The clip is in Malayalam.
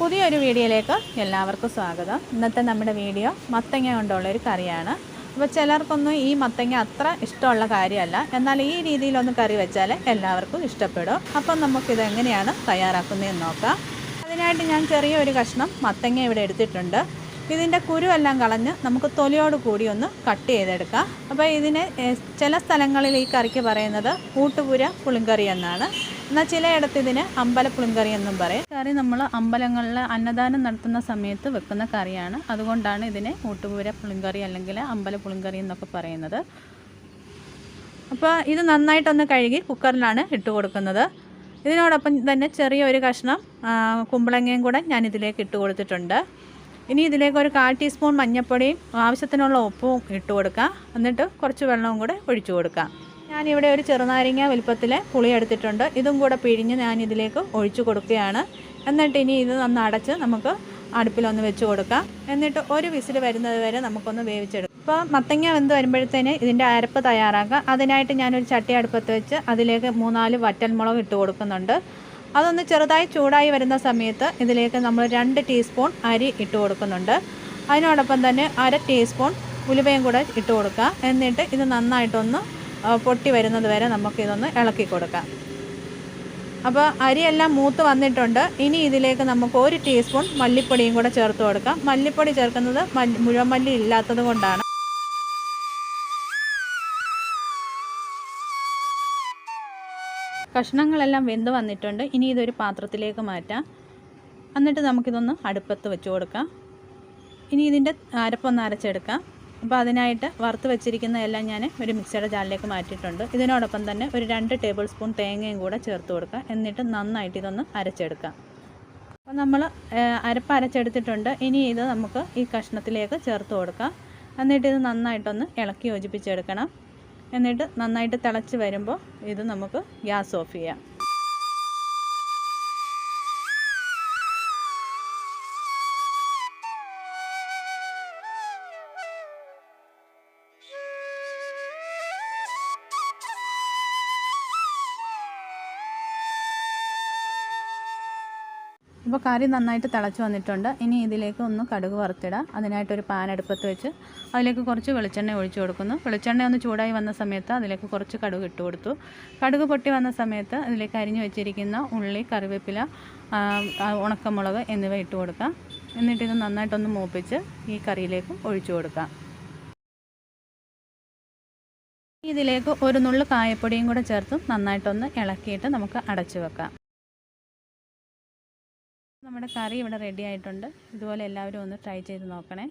പുതിയൊരു വീഡിയോയിലേക്ക് എല്ലാവർക്കും സ്വാഗതം. ഇന്നത്തെ നമ്മുടെ വീഡിയോ മത്തങ്ങ കൊണ്ടുള്ള ഒരു കറിയാണ്. അപ്പോൾ ചിലർക്കൊന്നും ഈ മത്തങ്ങ അത്ര ഇഷ്ടമുള്ള കാര്യമല്ല. എന്നാൽ ഈ രീതിയിലൊന്ന് കറി വെച്ചാൽ എല്ലാവർക്കും ഇഷ്ടപ്പെടും. അപ്പം നമുക്കിത് എങ്ങനെയാണ് തയ്യാറാക്കുന്നതെന്ന് നോക്കാം. അതിനായിട്ട് ഞാൻ ചെറിയൊരു കഷ്ണം മത്തങ്ങ ഇവിടെ എടുത്തിട്ടുണ്ട്. ഇതിന്റെ കുരുവെല്ലാം കളഞ്ഞ് നമുക്ക് തൊലിയോട് കൂടി ഒന്ന് കട്ട് ചെയ്തെടുക്കാം. അപ്പോൾ ഇതിന് ചില സ്ഥലങ്ങളിൽ ഈ കറിക്ക് പറയുന്നത് കൂട്ടുപുര പുളിങ്കറി എന്നാണ്. എന്നാൽ ചിലയിടത്ത് ഇതിന് അമ്പലപ്പുളിം കറി എന്നും പറയും. കറി നമ്മൾ അമ്പലങ്ങളിൽ അന്നദാനം നടത്തുന്ന സമയത്ത് വെക്കുന്ന കറിയാണ്. അതുകൊണ്ടാണ് ഇതിനെ ഊട്ടുപുര പുളിങ്കറി അല്ലെങ്കിൽ അമ്പലപ്പുളിം കറി എന്നൊക്കെ പറയുന്നത്. അപ്പോൾ ഇത് നന്നായിട്ടൊന്ന് കഴുകി കുക്കറിലാണ് ഇട്ട് കൊടുക്കുന്നത്. ഇതിനോടൊപ്പം തന്നെ ചെറിയൊരു കഷ്ണം കുമ്പളങ്ങയും കൂടെ ഞാൻ ഇതിലേക്ക് ഇട്ട് കൊടുത്തിട്ടുണ്ട്. ഇനി ഇതിലേക്ക് ഒരു കാൽ ടീസ്പൂൺ മഞ്ഞൾപ്പൊടിയും ആവശ്യത്തിനുള്ള ഉപ്പും ഇട്ട് കൊടുക്കാം. എന്നിട്ട് കുറച്ച് വെള്ളവും കൂടെ ഒഴിച്ചു കൊടുക്കാം. ഞാനിവിടെ ഒരു ചെറുനാരങ്ങ വലുപ്പത്തിലെ പുളി എടുത്തിട്ടുണ്ട്. ഇതും കൂടെ പിഴിഞ്ഞ് ഞാൻ ഇതിലേക്ക് ഒഴിച്ചു കൊടുക്കുകയാണ്. എന്നിട്ട് ഇനി ഇത് നന്ന് അടച്ച് നമുക്ക് അടുപ്പിലൊന്ന് വെച്ച് കൊടുക്കാം. എന്നിട്ട് ഒരു വിസിൽ വരുന്നത് വരെ നമുക്കൊന്ന് വേവിച്ചെടുക്കാം. ഇപ്പോൾ മത്തങ്ങ വെന്ത് വരുമ്പോഴത്തേന് ഇതിന്റെ അരപ്പ് തയ്യാറാക്കാം. അതിനായിട്ട് ഞാനൊരു ചട്ടി അടുപ്പത്ത് വെച്ച് അതിലേക്ക് മൂന്നാൽ വറ്റൽമുളക് ഇട്ട് കൊടുക്കുന്നുണ്ട്. അതൊന്ന് ചെറുതായി ചൂടായി വരുന്ന സമയത്ത് ഇതിലേക്ക് നമ്മൾ രണ്ട് ടീസ്പൂൺ അരി ഇട്ട് കൊടുക്കുന്നുണ്ട്. അതിനോടൊപ്പം തന്നെ അര ടീസ്പൂൺ ഉലുവയും കൂടെ ഇട്ട് കൊടുക്കുക എന്നിട്ട് ഇത് നന്നായിട്ടൊന്ന് പൊട്ടി വരുന്നത് വരെ നമുക്കിതൊന്ന് ഇളക്കി കൊടുക്കാം. അപ്പോൾ അരിയെല്ലാം മൂത്ത് വന്നിട്ടുണ്ട്. ഇനി ഇതിലേക്ക് നമുക്ക് ഒരു ടീസ്പൂൺ മല്ലിപ്പൊടിയും കൂടെ ചേർത്ത് കൊടുക്കാം. മല്ലിപ്പൊടി ചേർക്കുന്നത് മുഴുവൻ മല്ലി ഇല്ലാത്തത് കൊണ്ടാണ്. കഷ്ണങ്ങളെല്ലാം വെന്ത് വന്നിട്ടുണ്ട്. ഇനി ഇതൊരു പാത്രത്തിലേക്ക് മാറ്റാം. എന്നിട്ട് നമുക്കിതൊന്ന് അടുപ്പത്ത് വെച്ച് കൊടുക്കാം. ഇനി ഇതിന്റെ അരപ്പൊന്ന് അരച്ചെടുക്കാം. അപ്പോൾ അതിനായിട്ട് വറുത്ത് വെച്ചിരിക്കുന്ന എല്ലാം ഞാൻ ഒരു മിക്സിയുടെ ജാലിലേക്ക് മാറ്റിയിട്ടുണ്ട്. ഇതിനോടൊപ്പം തന്നെ ഒരു രണ്ട് ടേബിൾ സ്പൂൺ തേങ്ങയും കൂടെ ചേർത്ത് കൊടുക്കുക. എന്നിട്ട് നന്നായിട്ട് ഇതൊന്ന് അരച്ചെടുക്കാം അപ്പോൾ നമ്മൾ അരപ്പ് അരച്ചെടുത്തിട്ടുണ്ട്. ഇനി ഇത് നമുക്ക് ഈ കഷ്ണത്തിലേക്ക് ചേർത്ത് കൊടുക്കാം. എന്നിട്ട് ഇത് നന്നായിട്ടൊന്ന് ഇളക്കി യോജിപ്പിച്ചെടുക്കണം. എന്നിട്ട് നന്നായിട്ട് തിളച്ച് വരുമ്പോൾ ഇത് നമുക്ക് ഗ്യാസ് ഓഫ് ചെയ്യാം. ഇപ്പോൾ കറി നന്നായിട്ട് തിളച്ച് വന്നിട്ടുണ്ട്. ഇനി ഇതിലേക്ക് ഒന്ന് കടുക് വറുത്തിടാം. അതിനായിട്ടൊരു പാൻ അടുപ്പത്ത് വെച്ച് അതിലേക്ക് കുറച്ച് വെളിച്ചെണ്ണ ഒഴിച്ചു കൊടുക്കുന്നു. വെളിച്ചെണ്ണ ഒന്ന് ചൂടായി വന്ന സമയത്ത് അതിലേക്ക് കുറച്ച് കടുക് ഇട്ട് കൊടുത്തു. കടുക് പൊട്ടി വന്ന സമയത്ത് അതിലേക്ക് അരിഞ്ഞു വെച്ചിരിക്കുന്ന ഉള്ളി കറിവേപ്പില ഉണക്കമുളക് എന്നിവ ഇട്ട് കൊടുക്കാം. എന്നിട്ട് ഇത് നന്നായിട്ടൊന്ന് മൂപ്പിച്ച് ഈ കറിയിലേക്ക് ഒഴിച്ചു കൊടുക്കാം. ഇതിലേക്ക് ഒരു നുള്ളു കായപ്പൊടിയും കൂടെ ചേർത്ത് നന്നായിട്ടൊന്ന് ഇളക്കിയിട്ട് നമുക്ക് അടച്ചു വെക്കാം. നമ്മുടെ കറി ഇവിടെ റെഡി ആയിട്ടുണ്ട്. ഇതുപോലെ എല്ലാവരും ഒന്ന് ട്രൈ ചെയ്ത് നോക്കണേ.